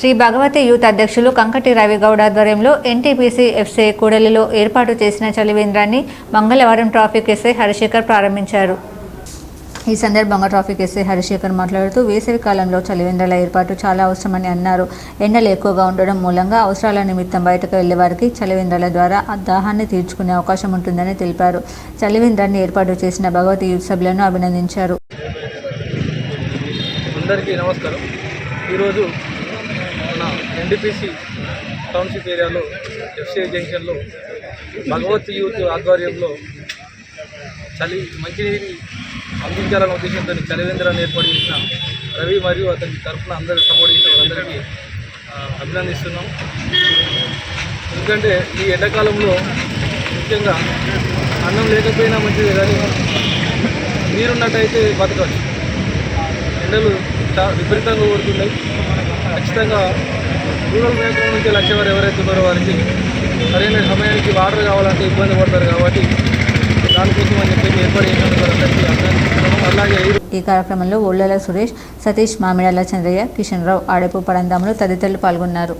Shri Bhagavati youth అధ్యక్షులు కంకటి రవి గౌడ్ ఆధ్వర్యంలో NTPC FC కూడలిలో ఏర్పాటు చేసిన చలివేంద్రాన్ని మంగళవారం ట్రాఫిక్ ఎస్ఐ హరిశేఖర్ ప్రారంభించారు. ఈ సందర్భంగా ట్రాఫిక్ ఎస్ఐ హరిశేఖర్ మాట్లాడుతూ వేసవి కాలంలో చలివేంద్రాల ఏర్పాటు చాలా అవసరమని అన్నారు. ఎండలు ఎక్కువగా ఉండడం మూలంగా అవసరాల నిమిత్తం బయటకు వెళ్ళే వారికి చలివేంద్రాల ద్వారా ఆ దాహాన్ని తీర్చుకునే అవకాశం ఉంటుందని తెలిపారు. చలివేంద్రాన్ని ఏర్పాటు చేసిన భగవతి యూత్ సభ్యులను అభినందించారు. అందరికీ నమస్కారం. ఈరోజు ఎన్డిపిసి టౌన్షిప్ ఏరియాలో ఎఫ్సిఐ జంక్షన్లో భగవత్ యూత్ ఆధ్వర్యంలో చలి మంచినీరు అందించాలన్న ఉద్దేశంతో చలివేంద్రాన్ని ఏర్పాటు చేసిన రవి మరియు అతని తరఫున అందరూ సపోర్ట్ చేసిన వాళ్ళందరికీ అభినందిస్తున్నాం. ఎందుకంటే ఈ ఎండాకాలంలో ముఖ్యంగా అన్నం లేకపోయినా మంచిది కానీ నీరున్నట్టయితే బతకవచ్చు ఎండలు విపరీతంగా కోరుతున్నాయి ఖచ్చితంగా రూరల్ బ్యాంకుల నుంచి లక్ష వారు ఎవరైతే ఉన్నారో వారికి సరైన సమయానికి వాటర్ కావాలంటే ఇబ్బంది పడతారు కాబట్టి దానికోసం అని చెప్పి ఏర్పాటు చేసినందుకు అందరికీ అలాగే ఈ కార్యక్రమంలో ఒళ్ళల సురేష్ సతీష్ మామిడాల చంద్రయ్య కిషన్ రావు ఆడపు పడందాములు తదితరులు పాల్గొన్నారు.